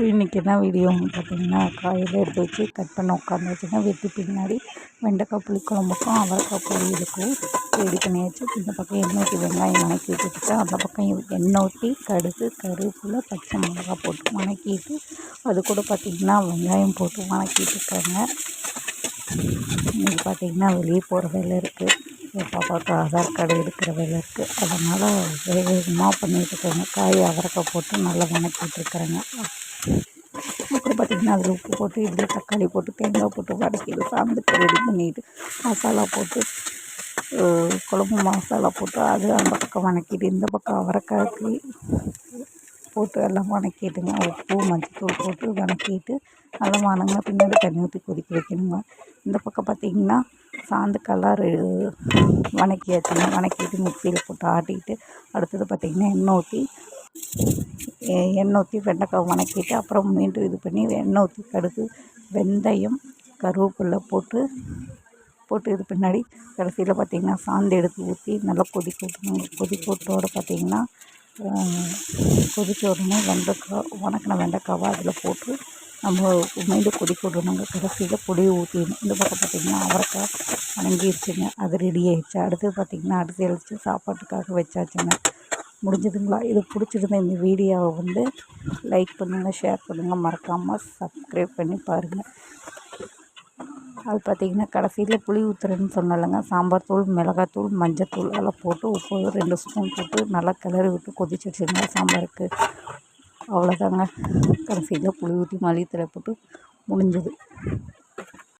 இன்றைக்கி என்ன வீடியோன்னு பார்த்தீங்கன்னா காயில் எடுத்து வச்சு கட் பண்ண உட்காந்து வச்சுன்னா வெட்டி பின்னாடி வெண்டைக்காய் புளிக்குழம்புக்கும் அவரைக்காய் பொரியலுக்கும் ரெடி பண்ணி வச்சு இந்த பக்கம் எண்ணெய் ஊற்றி வெங்காயம் வணக்கி வச்சுட்டு அந்த பக்கம் எண்ணெய் ஊற்றி கடுகு கருவேப்பிலை பச்சை மிளகா போட்டு வணக்கிட்டு அது கூட பார்த்திங்கன்னா வெங்காயம் போட்டு வணக்கிட்டு இருக்காங்க. இன்றைக்கி பார்த்திங்கன்னா வெளியே போகிற வேலை இருக்குது என் பாப்பாவுக்கு ஆதார் கார்டு எடுக்கிற வேலை இருக்குது அதனால் வேக வேகமாக பண்ணிகிட்ருக்காங்க காய் அவரைக்காய் போட்டு நல்லா வணக்கிட்டுருக்குறேங்க அப்புறம் பார்த்திங்கன்னா அதில் உப்பு போட்டு இதில் தக்காளி போட்டு தேங்காய் போட்டு வதக்கிட்டு சாந்துக்கு ரெடி பண்ணிட்டு மசாலா போட்டு குழம்பு மசாலா போட்டு அது அந்த பக்கம் வணக்கிட்டு இந்த பக்கம் அவரைக்காய்க்கு போட்டு எல்லாம் வணக்கிட்டுங்க. உப்பு மஞ்சத்தூள் போட்டு வதக்கிட்டு நல்லா வணங்க பின்னாடி தண்ணி ஊற்றி கொதிக்க வைக்கணுங்க. இந்த பக்கம் பார்த்திங்கன்னா சாந்து கலர் வதக்கியாச்சுங்க வதக்கிட்டு மிக்சியில் போட்டு ஆட்டிக்கிட்டு அடுத்தது பார்த்திங்கன்னா எண்ணெய் ஊற்றி எண்ணெய் ஊற்றி வெண்டைக்காய் வணக்கிட்டு அப்புறம் மீண்டும் இது பண்ணி எண்ணெய் ஊற்றி கடுகு வெந்தயம் கருவேப்பிலை போட்டு போட்டு இது பின்னாடி கடைசியில் பார்த்திங்கன்னா சாந்து எடுத்து ஊற்றி நல்லா கொதிக்க விட்டணும் கொதிக்க விட்டோட பார்த்திங்கன்னா கொதிக்க விடணும் வெண்டைக்காய் வணக்கின வெண்டைக்காவை அதில் போட்டு நம்ம மீண்டும் கொதிக்க விடணுங்க கடைசியில் பொடியை ஊற்றிடணும் இந்த பக்கம் பார்த்திங்கன்னா அவரைக்காய் வணங்கிடுச்சுங்க அது ரெடி ஆகிடுச்சு அடுத்து பார்த்திங்கன்னா அடுத்து எழுச்சி சாப்பாட்டுக்காக வச்சாச்சுங்க. முடிஞ்சதுங்களா? இது பிடிச்சிருந்த இந்த வீடியோவை வந்து லைக் பண்ணுங்கள் ஷேர் பண்ணுங்கள் மறக்காமல் சப்ஸ்கிரைப் பண்ணி பாருங்கள் அது பார்த்திங்கன்னா கடைசியில் புளி ஊற்றுறேன்னு சொன்னாலுங்க சாம்பார் தூள் மிளகாத்தூள் மஞ்சத்தூள் எல்லாம் போட்டு உப்பு ரெண்டு ஸ்பூன் போட்டு நல்லா கிளறி விட்டு கொதிச்சு வச்சுருங்க சாம்பாருக்கு. அவ்வளோதாங்க கடைசியில் புளி ஊற்றி மல்லித்தழை போட்டு முடிஞ்சது.